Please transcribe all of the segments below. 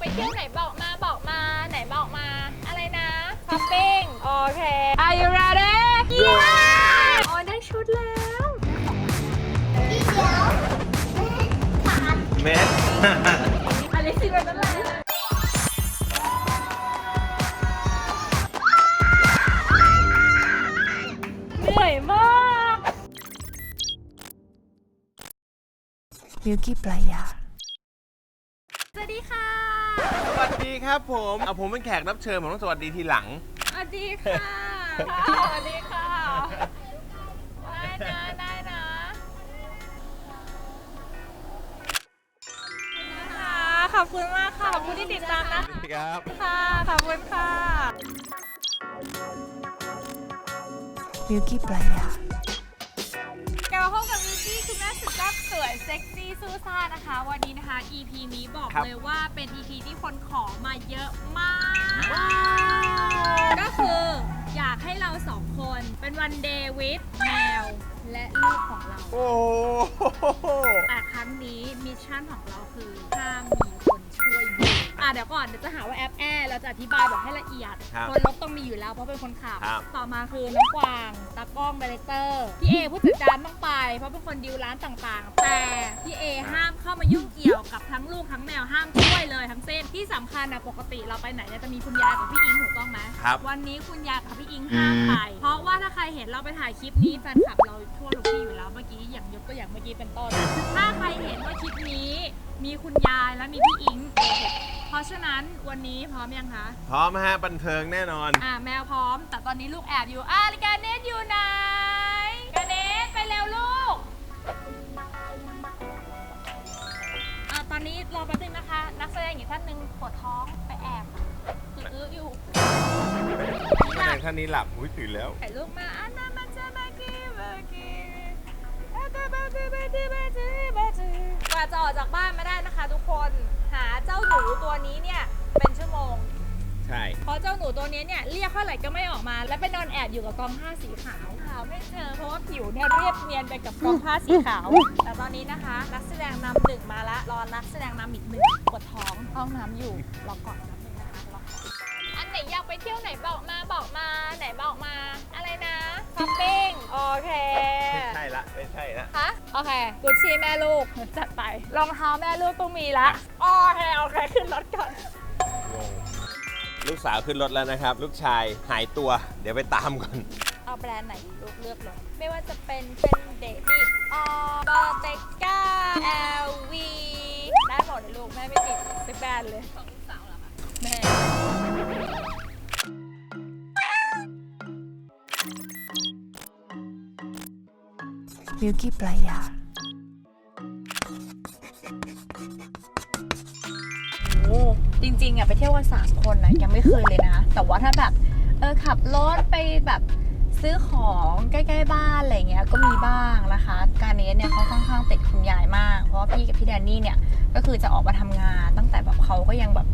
ไปเที่ยวไหนบอกมาบอกมา ไหนบอกมา อะไรนะช้อปปิ้งโอเค Are you ready โอ้ยได้ชุดแล้วเมสอันนี้สิเป็นอะไรเหนื่อยมากมิลกี้ปลายา สวัสดีค่ะ สวัสดี ครับผมเอาผมเป็นแขกรับเชิญผมต้องสวัสดีทีหลัง สวัสดีค่ะ สวัสดีค่ะได้นะได้นะนะคะขอบคุณมากค่ะ ขอบคุณที่ติดตามนะครับ ค่ะ ขอบคุณค่ะ มิลกี้ปลายา บสวยเซ็กซี่ซูซ่านะคะ วันนี้นะคะ EP นี้บอกครับเลยว่าเป็น EP ที่คนขอมาเยอะมาก ก็คืออยากให้เราสองคนเป็นวันเดย์วิดแมวและลูกของเรา โอ้โหแต่ครั้งนี้มิชชั่นของเราคือห้ามมีคนช่วยดูอะ เดี๋ยวก่อนเดี๋ยวจะหาว่าแอปแอร์เราจะอธิบายแบบให้ละเอียด ครับคนลบต้องมีอยู่แล้วเพราะเป็นคนขับ ครับ ต่อมาคือน้องกวางตากล้องดีเลเตอร์พี่เอผู้จัดการต้องไป เพราะเป็นคนดีลร้านต่างๆ แต่พี่เอห้ามเข้ามายุ่งเกี่ยวกับทั้งลูกทั้งแมวห้ามช่วยเลยทั้งเส้นที่สำคัญนะปกติเราไปไหนเนี่ยจะมีคุณยายกับพี่อิงถูกต้องไหมครับวันนี้คุณยายกับพี่อิงห้ามไป เพราะว่าถ้าใครเห็นเราไปถ่ายคลิปนี้แฟนคลับเราทั่วทุกที่อยู่แล้วเมื่อกี้อย่างยกตัวอย่างเมื่อกี้เป็นต้น ถ้าใครเห็นว่าคลิปนี้ มีคุณยายและมีพี่อิง เพราะฉะนั้นวันนี้พร้อมยังคะ พร้อมฮะบันเทิงแน่นอน อ่าแมวพร้อม แต่ตอนนี้ลูกแอบอยู่อ่าลิกาเนสอยู่ไหนกาเนสไปเร็วลูก อ่าตอนนี้รอแป๊บนึงนะคะ นักแสดงอีกท่านหนึ่งปวดท้องไปแอบอื้อๆอยู่แสดงท่านนี้หลับอุ้ยตื่นแล้ว ถ่ายรูปมาอันนั้นมันจะมากีมากี ว่าจะออกจากบ้านมาได้นะคะ ทุกคนหาเจ้าหนูตัวนี้เนี่ยเป็นชั่วโมง ใช่ เพราะเจ้าหนูตัวนี้เนี่ยเรียกเท่าไหร่ก็ไม่ออกมา และไปนอนแอบอยู่กับกองผ้าสีขาวหาไม่เจอเพราะว่าผิวเนี่ยเรียบเนียนไปกับกองผ้าสีขาว แต่ตอนนี้นะคะ นักแสดงนำหนึ่งมาแล้วรอนักแสดงนำอีกหนึ่งปวดท้องห้องน้ำอยู่รอก่อนแป๊บนึงนะคะรอก่อนอันไหนอยากไปเที่ยวไหนบอกมาบอกมาไหนบอกมา อะไรนะ ช้อปปิ้ง โอเคไม่ใช่ละไม่ใช่ละ ฮะโอเค กุชชี่แม่ลูก จัดไป รองเท้าแม่ลูกต้องมีละ โอเค โอเค ขึ้นรถก่อนงงลูกสาวขึ้นรถแล้วนะครับ ลูกชายหายตัว เดี๋ยวไปตามก่อน เอาแบรนด์ไหนดีลูกเลือกเลย ไม่ว่าจะเป็นเป็นเดดี้ออบอเตก้าเอลวีได้หมดเลยลูก แม่ไม่ติดสักแบรนด์เลยของลูกสาวเหรอคะแม่ มิลกี้ปลายาโอ้จริงๆอะไปเที่ยวกันสามคนนะยังไม่เคยเลยนะ แต่ว่าถ้าแบบ เออขับรถไปแบบซื้อของใกล้ ๆ บ้านอะไรเงี้ยก็มีบ้างนะคะ การนี้เนี่ยเขาค่อนข้างติดคุณยายมาก เพราะว่าพี่กับพี่แดนนี่เนี่ยก็คือจะออกมาทำงาน ตั้งแต่แบบเขาก็ยังแบบ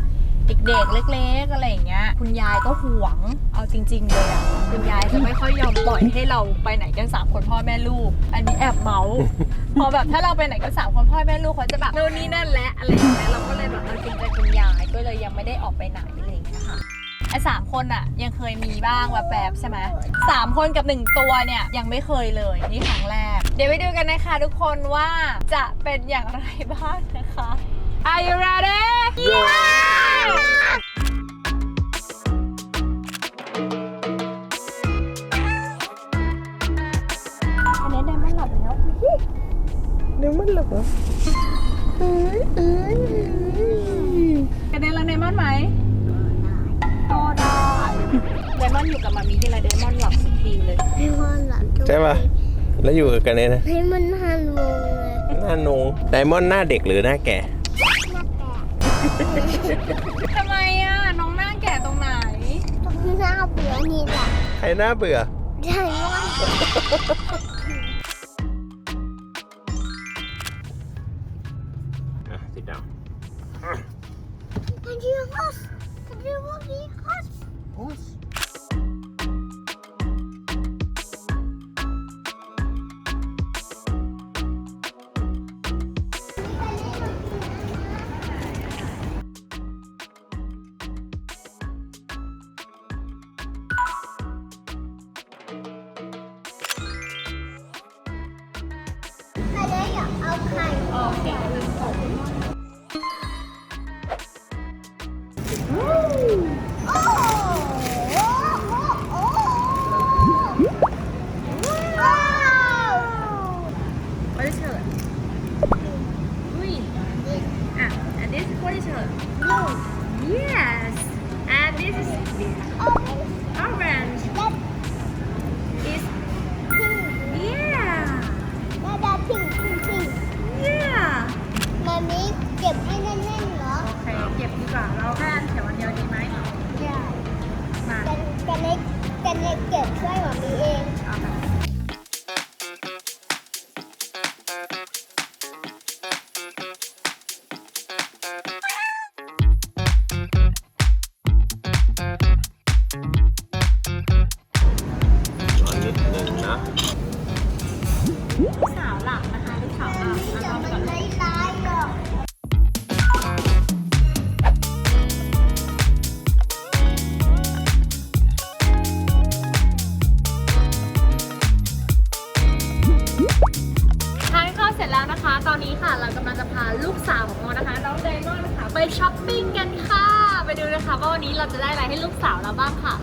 เด็กๆเล็ก ๆ อะไรอย่างเงี้ย คุณยายก็หวง เอาจริง ๆ เลยอะ คุณยายจะไม่ค่อยยอมปล่อยให้เราไปไหนกันสามคนพ่อแม่ลูก อันนี้แอบเมาส์พอแบบถ้าเราไปไหนกันสามคนพ่อแม่ลูกเขาจะแบบโน่นนี่นั่นและอะไรอย่างเงี้ย เราก็เลยแบบเราเกรงใจคุณยาย ก็เลยยังไม่ได้ออกไปไหนอะไรอย่างเงี้ยค่ะไอ้สามคนอะยังเคยมีบ้างแบบแบบๆใช่ไหมสามคนกับหนึ่งตัวเนี่ยยังไม่เคยเลยนี่ครั้งแรก เดี๋ยวไปดูกันนะคะทุกคนว่าจะเป็นอย่างไรบ้างนะคะ Are you ready อันนี้ไดมอนด์หลับแล้วเดี๋ยวมันหลับกระเด็นแล้วไดมอนด์ไหมก็ได้ไดมอนด์อยู่กับมามีที่ไรไดมอนด์หลับสักทีเลย ให้มันหลับทุกใช่ปะแล้วอยู่กันเนี่ยนะให้มันหันลงเลยหน้าหนงไดมอนด์หน้าเด็กหรือหน้าแก่หน้าแก่ ทำไมอะ น้องหน้าแก่ตรงไหน ตรงหน้าเบื่อนี่แหละใครหน้าเบื่อใช่ว่าอะติดดาวมันชื่อฮัสมันชื่อว่าพี่ฮั ช้อปปิ้งกันค่ะ ไปดูนะคะว่าวันนี้เราจะได้อะไรให้ลูกสาวเราบ้างค่ะ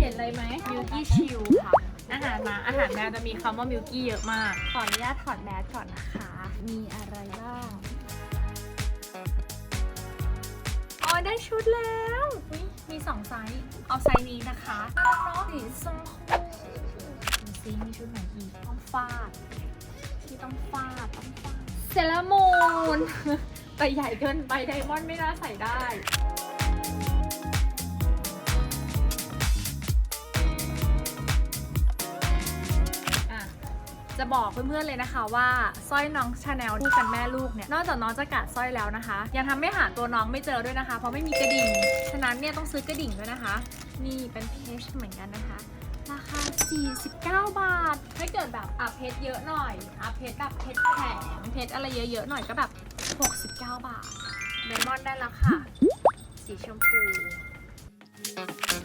เห็นอะไรไหมมิลกี้ชิลค่ะ อาหารมาอาหารแมวจะมีคำว่ามิลกี้เยอะมาก ขออนุญาตถอดแมสก่อนนะคะ มีอะไรบ้างอ๋อได้ชุดแล้วอุ๊ยมีสองไซส์ เอาไซส์นี้นะคะน่ารักเนาะสีส้มดูซิมีชุดไหนอีกต้องฟาดที่ต้องฟาดต้องฟาด เซรามูนแต่ใหญ่เกินไปไดมอนด์ไม่น่าใส่ได้จะบอกเพื่อนๆเลยนะคะว่าสร้อยน้องชาแนลคู่กันแม่ลูกเนี่ยนอกจากน้องจะกัดสร้อยแล้วนะคะ ยังทำให้หาตัวน้องไม่เจอด้วยนะคะ เพราะไม่มีกระดิ่ง ฉะนั้นเนี่ยต้องซื้อกระดิ่งด้วยนะคะ นี่เป็นเพชเหมือนกันนะคะ 49 บาท ถ้าเกิดแบบอะเพชรเยอะหน่อยอะเพชรแบบเพชรแข็งเพชรอะไรเยอะๆหน่อยก็แบบ 69 บาทไดมอนด์ได้แล้วค่ะ สีชมพู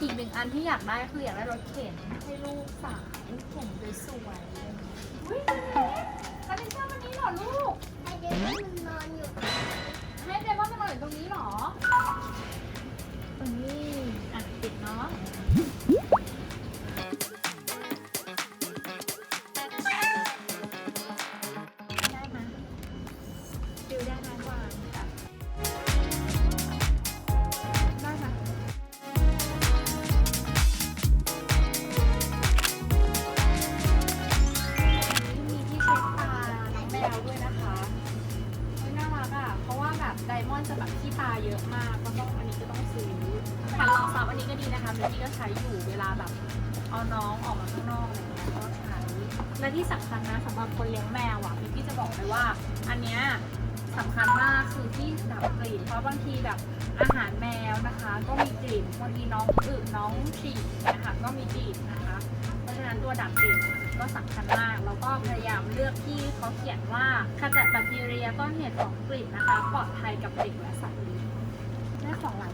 อีกหนึ่งอันที่อยากได้คืออยากได้รถเข็นให้ลูกสาวเข็นสวยๆอุ้ยคันนี้ชอบอันนี้เหรอลูกไอเด็กมันนอนอยู่ ให้เดมอนมานอนอยู่ตรงนี้เหรอตรงนี้อะติดเนาะ นะคะเฮ้ยน่ารักอะ เพราะว่าแบบไดมอนด์จะแบบขี้ตาเยอะมาก ก็ต้องอันนี้ก็ต้องซื้อแผ่นรองซับอันนี้ก็ดีนะคะมิวกี้ก็ใช้อยู่เวลาแบบเอาน้องออกมาข้างนอกอะไรเงี้ยก็ใช้ และที่สำคัญนะสำหรับคนเลี้ยงแมวอะพี่จะบอกเลยว่า อันเนี้ยสำคัญมากคือที่ดับกลิ่นเพราะบางทีแบบอาหารแมวนะคะ ก็มีกลิ่นบางทีน้องอึน้องฉี่นะคะก็มีกลิ่นนะคะ เพราะฉะนั้นตัวดับกลิ่น ก็สำคัญมาก แล้วก็พยายามเลือกที่เขาเขียนว่าขจัดแบคทีเรียต้นเหตุของกลิ่นนะคะ ปลอดภัยกับเด็กและสัตว์เลี้ยงได้ของหลาย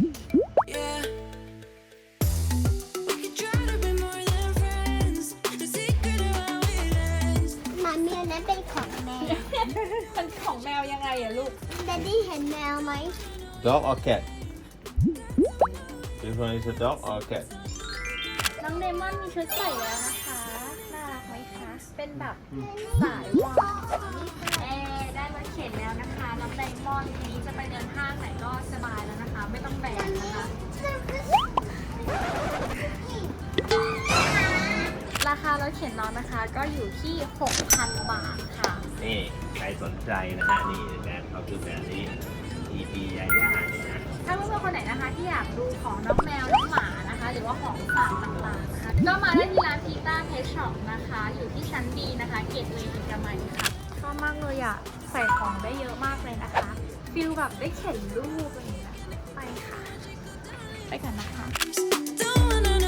มามีอันนั้นเป็นของแมวมันของแมวยังไงอะลูก แดดดี้เห็นแมวไหม dog or cat this one is a dog or cat น้องเดมอนมีชุดใส่แล้วนะคะ น่ารักไหมคะ เป็นแบบสายหวานเอ๊ได้รถเข็นแล้วนะคะ น้องไดมอนทีางไหนก็สบายแล้วนะคะ ไม่ต้องแบกนะคะ ราคารถเข็นน้องนะคะ ก็อยู่ที่ 6,000 บาทค่ะ นี่ใครสนใจนะฮะนี่งานเขาคือแบบนี้ EP ยาย่านี่นะ ถ้าเพื่อนๆคนไหนนะคะ ที่อยากดูของน้องแมว น้องหมานะคะ หรือว่าของฝากต่างๆนะคะ ก็มาได้ที่ร้านพีต้าเพชช็อปนะคะ อยู่ที่ชั้นดีนะคะ เกตเลยเอกมัยค่ะชอบมากเลยอะ ใส่ของได้เยอะมากเลยนะคะ ฟิลแบบได้เข็นรูปอะไรอย่างเงี้ยไปค่ะ ไปกันนะคะ Don't wanna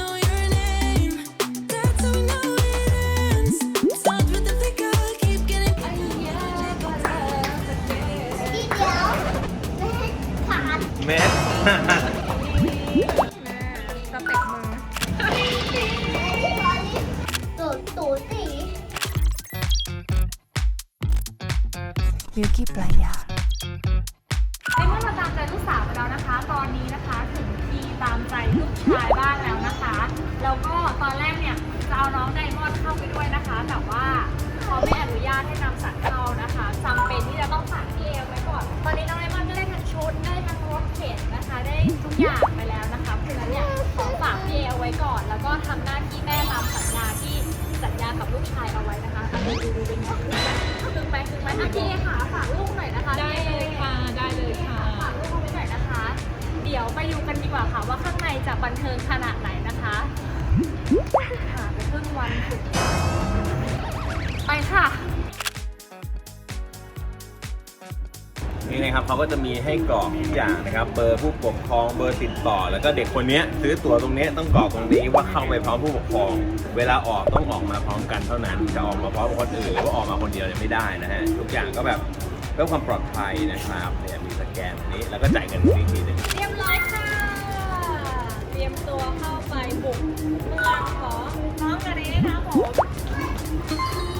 ญญากับลูกชายเอาไว้นะคะอันนี้ดูดูเป็นไงคึงไหมคึงไหมอะพี่เอค่ะฝากลูกหน่อยนะคะได้เลยค่ะ ได้เลยค่ะ ฝากลูกเอาไว้หน่อยนะคะ เดี๋ยวไปดูกันดีกว่าค่ะว่าข้างในจะบันเทิงขนาดไหนนะคะหาไปครึ่งวันสุดไปค่ะ นี่นะครับเขาก็จะมีให้กรอกทุกอย่างนะครับ เบอร์ผู้ปกครองเบอร์ติดต่อ แล้วก็เด็กคนนี้ซื้อตั๋วตรงนี้ต้องกรอกตรงนี้ว่าเข้าไปพร้อมผู้ปกครอง เวลาออกต้องออกมาพร้อมกันเท่านั้นจะออกมาพร้อมคนอื่นหรือว่าออกมาคนเดียวเนี่ยไม่ได้นะฮะทุกอย่างก็แบบเพื่อความปลอดภัยนะครับเนี่ยมีสแกนอันนี้แล้วก็จ่ายเงินตรงนี้อีกทีหนึง เรียบร้อยค่ะ เตรียมตัวเข้าไปบุกเมืองของน้องกระเด้นะผม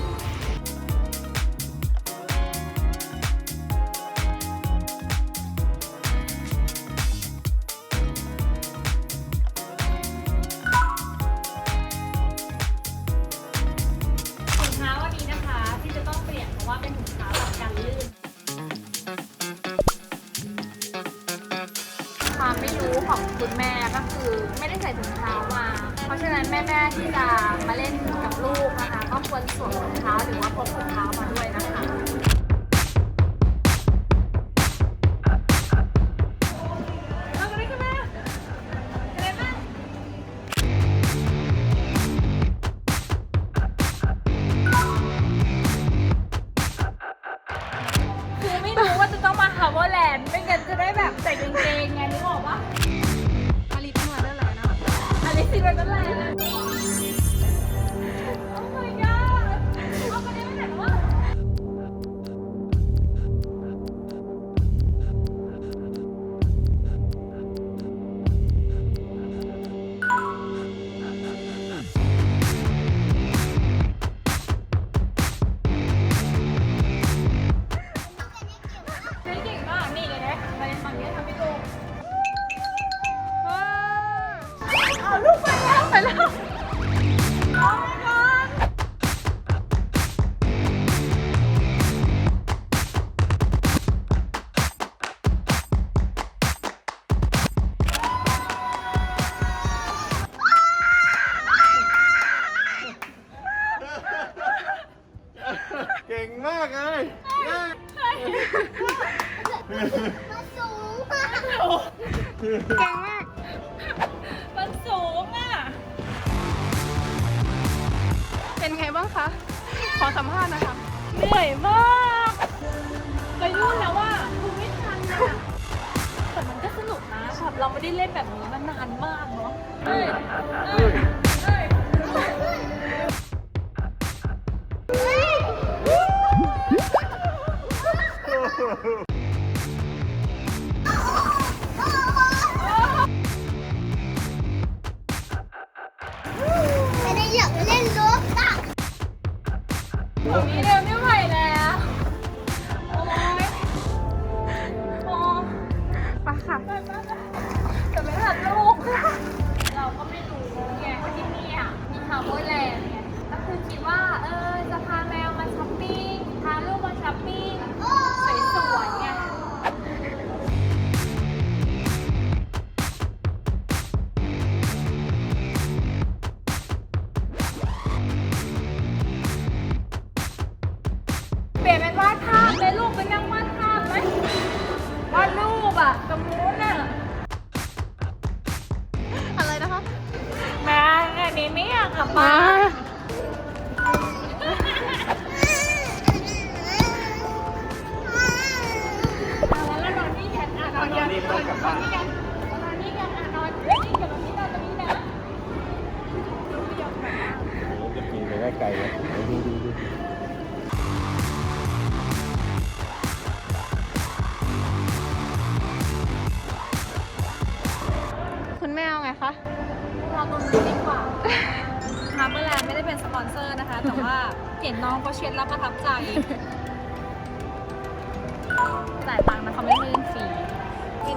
ใส่ถุงเท้ามา เพราะฉะนั้นแม่ๆที่จะมาเล่นกับลูกนะคะก็ควรสวมถุงเท้าหรือว่าพกถุงเท้ามาด้วย เราไม่ได้เล่นแบบนี้มานานมากเนาะ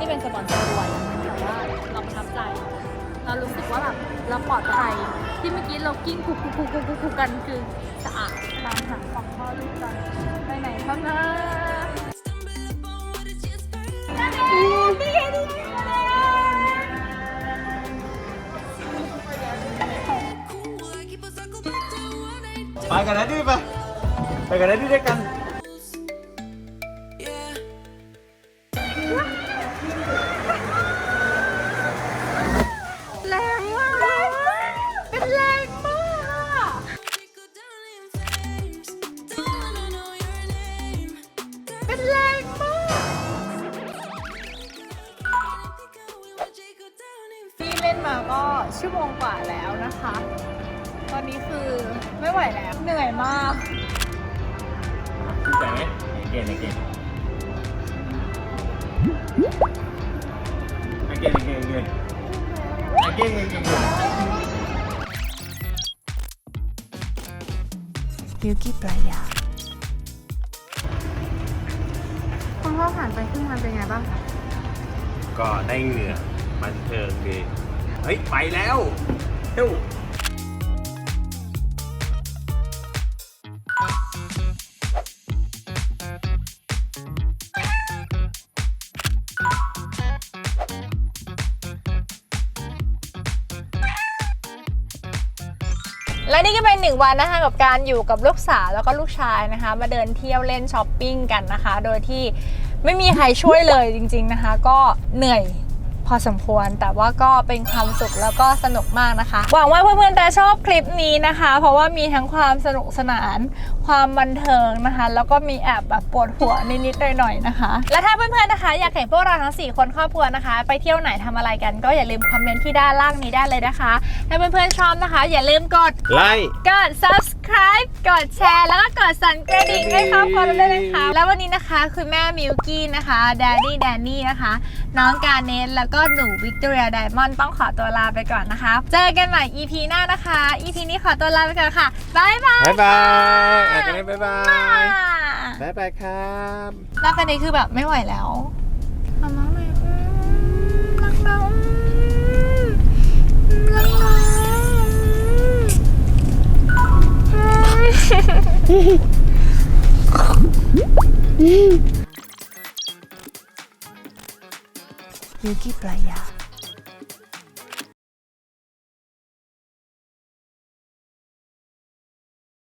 ไม่ได้เป็นสปอนเซอร์ด้วยแต่ว่าเราประทับใจ เรารู้สึกว่าแบบเราปลอดภัยที่เมื่อกี้เรากิ้งคุกคุกคุกคุกคุกคุกกันคือสะอาดตามหางของพ่อลูกกันไปไหนข้างหน้าไปกันนะดิไปไปกันนะดิด้วยกัน Milky Playa. คุณพ่อผ่านไปครึ่งวันเป็นไงบ้างคะก็ได้เหงื่อบันเทิงดี เฮ้ย ไปแล้วเฮ้ย หนึ่งวันนะคะกับการอยู่กับลูกสาวแล้วก็ลูกชายนะคะ มาเดินเที่ยวเล่นช้อปปิ้งกันนะคะ โดยที่ไม่มีใครช่วยเลยจริง ๆนะคะ ก็เหนื่อย พอสมควร แต่ว่าก็เป็นความสุขแล้วก็สนุกมากนะคะ หวังว่าเพื่อนๆจะชอบคลิปนี้นะคะ เพราะว่ามีทั้งความสนุกสนาน ความบันเทิงนะคะ แล้วก็มีแอบแบบปวดหัวนิดๆหน่อยๆนะคะ และถ้าเพื่อนๆนะคะ อยากเห็นพวกเราทั้ง 4 คนครอบครัวนะคะ ไปเที่ยวไหนทำอะไรกันก็อย่าลืมคอมเมนต์ที่ด้านล่างนี้ได้เลยนะคะถ้าเพื่อนๆชอบนะคะ อย่าลืมกดไล่กด subscribe กดแชร์ แล้วก็กดสั่นกระดิ่งให้ครอบครัวเราด้วยนะคะแล้ววันนี้นะคะคุณแม่มิวกี้นะคะแดนนี่แดนนี่นะคะ น้องการเนสแล้วก็หนูวิกตอเรียไดมอนด์ต้องขอตัวลาไปก่อนนะคะ เจอกันใหม่ EP หน้านะคะ EP นี้ขอตัวลาไปก่อนค่ะบ๊ายบายบ๊ายบายอะกันบ๊ายบายค่ะบ๊ายบายครับรักกันนี้คือแบบไม่ไหวแล้วทำน้องหน่อยอืมรักน้องอืมรักน้อง 여기 봐야.